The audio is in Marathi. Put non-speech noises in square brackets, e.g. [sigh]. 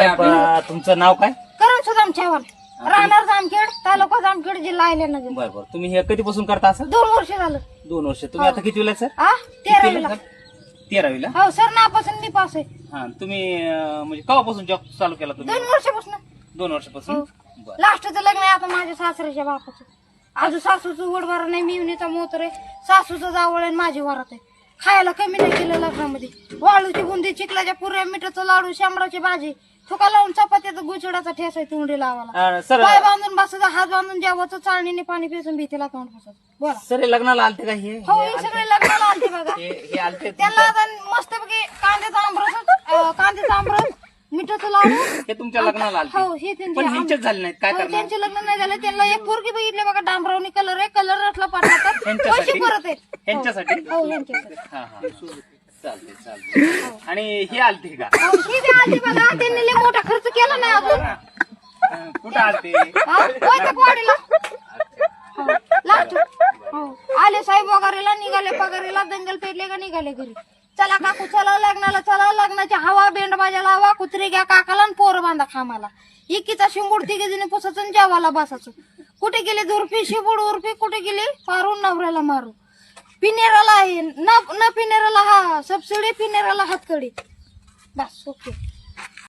अं, तुमचं नाव काय? सुदाम चव्हाण राहणार जामखेड तालुका जामखेड जिल्हा अहिल्यानगर. बरं बरं. तुम्ही हे कधीपासून करता असं? दोन वर्ष झालं. दोन वर्ष. तुम्ही आता किती वेळा सर? हा तेरावीला. तेरावीला? हो सर नापासून मी पास आहे. हा तुम्ही अं, म्हणजे केव्हापासून जॉब चालू केला तुम्ही? दोन वर्षापासून. दोन वर्षापासून? हो. बरं. लास्टचं लग्न आहे आता माझ्या सासऱ्याच्या बापाचं. अजून सासूचं वडबारा नाही मिवणीचा मोतर आहे. सासूचं जावळ आहे माझी वरात आहे. खायला कमी नाही केलं लग्नामध्ये. वाळूची बुंदी चिखलाच्या पुऱ्या मिठाचं लाडू शांबराची भाजी. तुका लावून चपात्याचा गुचडाचा ठेस आहे तोंडी लावायला. अं, सर पाय बांधून बसायचा हात बांधून जेवायचं चाळणीने पाणी पिसून भीतीला तोंड बसायचं. बोला. सर हे लग्नाला आलते का हे? हो हे सगळे लग्नाला आलते बघा. हे हे आलते त्यांना आता मस्तपैकी कांद्याचा आंबरस कांद्याचा आंबरस मिठाचं लाडू? [laughs] हे तुमच्या लग्नाला आलते. हो हे त्यांचे पण ह्यांचेच झाले नाहीत. काय हो, करणार? त्यांचे लग्न नाही झालं. त्यांना एक पोरगी बघितली बघा डांबरावनी कलर आहे. कलर असला पाठवतात ह्यांच्यासाठी? पैसे परत आहेत. ह्यांच्यासाठी? हो यांच्यासाठी हा हा. चालते चालते आणि हे आलते का? हो, ही बी आली बघा. त्यांनी लय मोठा खर्च केला नाही अजून. अं, कुठं आलते? हा, हो, लास्ट हो. आले साहेब वगैरेला निघाले पगारीला दंगल पेटले का निघाले घरी? चला काकू चला लग्नाला चला लग्नाची हवा बेंड बाजाला हवा कुत्री घ्या काकाला आणि पोरं बांधा खामाला. इकीचा शिंबूड तिघे जणी पुसायचं आणि जेवायला बसायचं. कुठे गेली दुरपी शिबूड उरपी कुठे गेली? पारून नवऱ्याला मारू पिनेराला आहे. न न पिनेराला हा सबसिडी पिनेराला हातकडी. बस ओके.